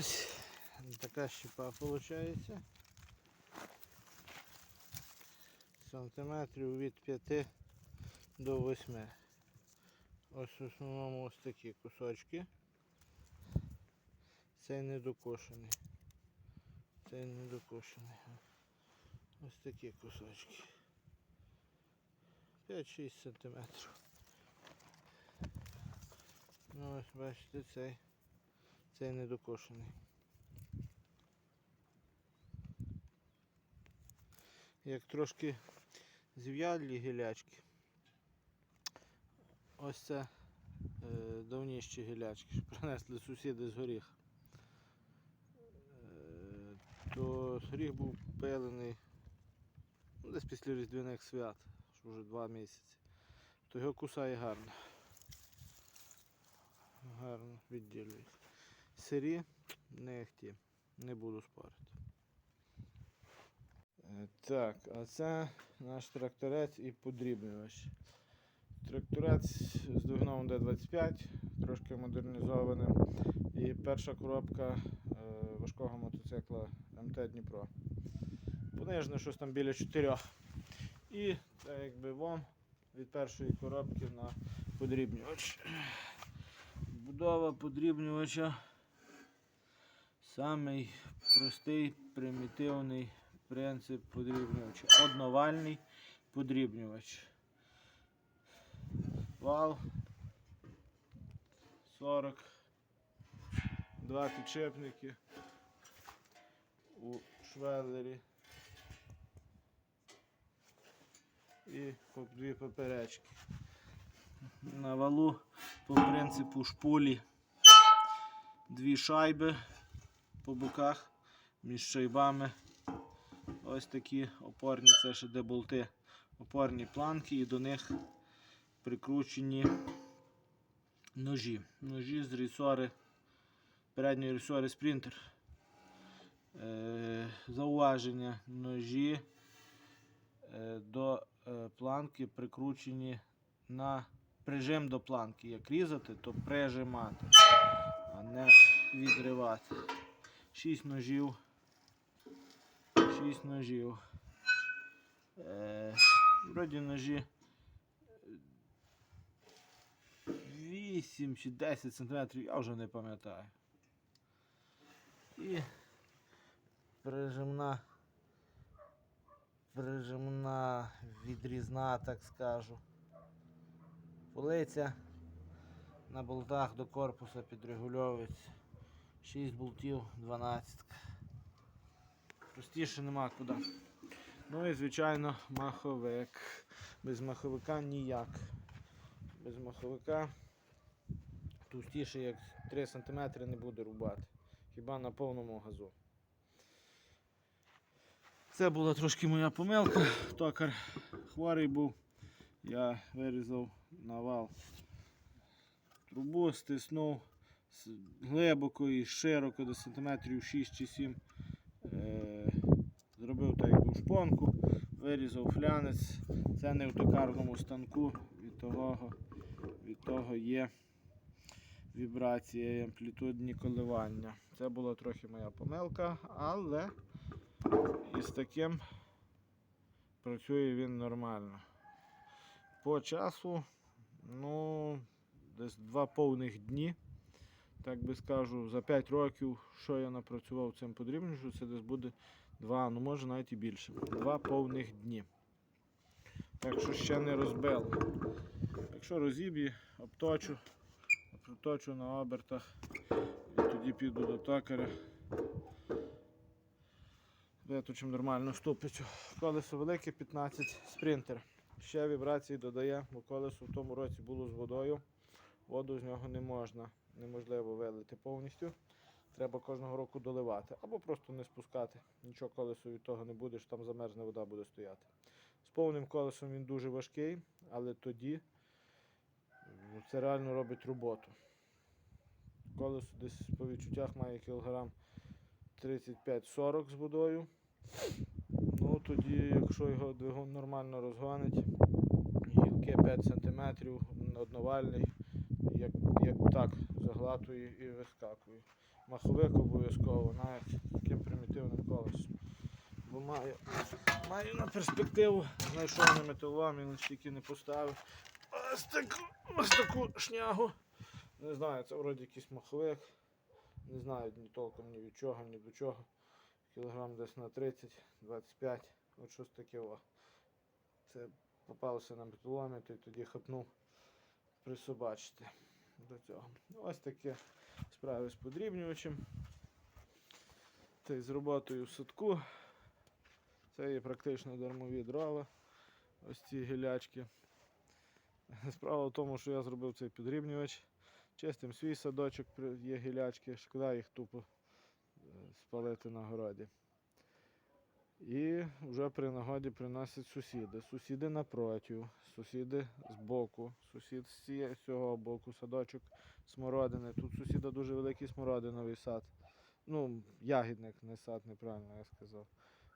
Ось така щепа виходить. Сантиметрів від 5 до 8. Ось в основному ось такі кусочки. Цей недокошений. Цей недокошений. Ось такі кусочки. 5-6 сантиметрів. Ну ось бачите цей. Цей недокошений. Як трошки зів'ялі гілячки. Ось це е, давніші гілячки, що принесли сусіди з горіх. Е, то горіх був пилений ну, десь після Різдвяних свят, що вже два місяці. То його кусає гарно. Гарно відділюється. Сирі не ті, не буду спорити. Е, Так, а це наш тракторець і подрібнювач. Тракторець з двигуном D25, трошки модернізованим. І перша коробка е, важкого мотоцикла МТ Дніпро. Понижне щось там біля 4. І так якби вам від першої коробки на подрібнювач. Будова подрібнювача. Самий простий, примітивний принцип подрібнювача. Одновальний подрібнювач. Вал 40. Два підшипники у швеллері. І дві поперечки. На валу по принципу шпулі дві шайби по боках між шайбами. Ось такі опорні, це ще де болти, опорні планки і до них прикручені ножі. Ножі з ресори, передньої ресори спринтер. Е, зауваження ножі е, до е, планки прикручені на прижим до планки. Як різати, то прижимати, а не відривати. Шість ножів. Шість ножів. Е, вроді ножі 8 чи 10 сантиметрів, я вже не пам'ятаю. І прижимна, прижимна, відрізна, так скажу. Полиця на болтах до корпуса підрегульовується. 6 болтів, 12. Простіше нема куди. Ну і звичайно маховик. Без маховика ніяк. Без маховика товстіше як 3 см не буде рубати. Хіба на повному газу. Це була трошки моя помилка. Токар хворий був. Я вирізав на вал трубу, стиснув глибоко і широко до сантиметрів 6 чи 7. Е, зробив так якби шпонку, вирізав флянець. Це не в токарному станку, від того, від того є вібрація і амплітудні коливання. Це була трохи моя помилка, але із таким працює він нормально. По часу, ну, десь два повних дні. Так би скажу, за 5 років, що я напрацював цим подрібнювачем, це десь буде два, ну може навіть і більше. Два повних дні. Так що ще не розбив. Якщо розіб'є, обточу, проточу на обертах і тоді піду до токаря. Виточимо нормальну ступицю. Колесо велике 15 спринтер. Ще вібрації додає, бо колесо в тому році було з водою. Воду з нього не можна, неможливо вилити повністю. Треба кожного року доливати. Або просто не спускати. Нічого колесо від того не буде, що там замерзне вода буде стояти. З повним колесом він дуже важкий, але тоді ну, це реально робить роботу. Колесо десь по відчуттях має кілограм 35-40 з водою. Ну тоді, якщо його двигун нормально розгонить, гілки 5 см, одновальний, як, як так, заглатує і вискакує. маховик обов'язково, навіть таким примітивним колесом. Бо маю, маю на перспективу, знайшов на металоломі, але тільки не поставив. Ось таку, ось таку шнягу. Не знаю, це вроді якийсь маховик. Не знаю ні толком ні від чого, ні до чого. Кілограм десь на 30-25. От щось таке. О. Це попалося на металоломі, то й тоді хапнув присобачити до цього. Ось таке справи з подрібнювачем. Та й з роботою в садку. Це є практично дармові дрова. Ось ці гілячки. Справа в тому, що я зробив цей підрібнювач. Чистим свій садочок, є гілячки, шкода їх тупо е, спалити на городі. І вже при нагоді приносять сусіди. Сусіди напротив, сусіди з боку, сусід з цього боку, садочок смородини. Тут сусіда дуже великий смородиновий сад. Ну, ягідник, не сад, неправильно я сказав.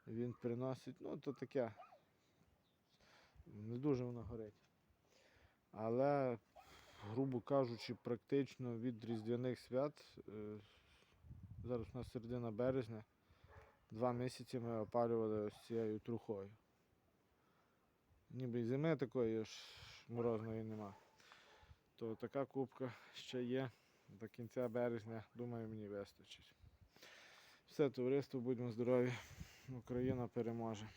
Він приносить, ну, то таке. Не дуже воно горить. Але, грубо кажучи, практично від Різдвяних свят, е, зараз у нас середина березня, два місяці ми опалювали ось цією трухою. Ніби й зими такої ж морозної нема. То така кубка ще є до кінця березня, думаю, мені вистачить. Все, товариство, будьмо здорові. Україна переможе.